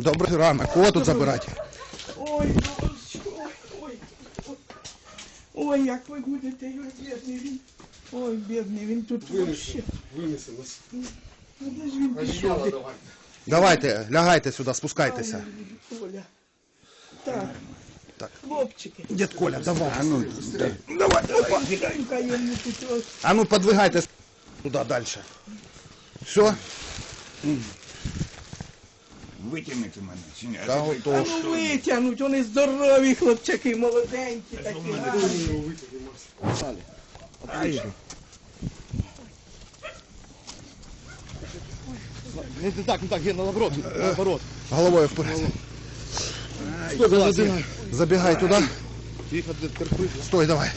Добрий ранок. Кого тут забирати? Ой, Боже, ой, ой, ой. Ой, як ви будете, ой, бідний він. Ой, бідний, він тут вообще. Винеси нас. Ну, де ж він пішов? Давайте, лягайте сюди, спускайтеся. Ай, Коля. Так. Так. Хлопчики. Дід Коля, давай. А ну, Давай, йому тут ось. а ну подвигайте туди далі. Все? Витягнути мене чи ні? Та А готов. ну витягнуть, вони здорові хлопчаки, молоденькі такі. гарні. Не так, не так, я наоборот, наоборот. Головою вперед. Стой, забігай. Забігай туди. Тихо, ти терпи. Стой, давай.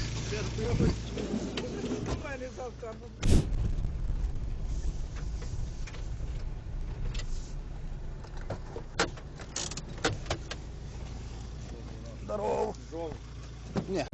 Здорово. Ні.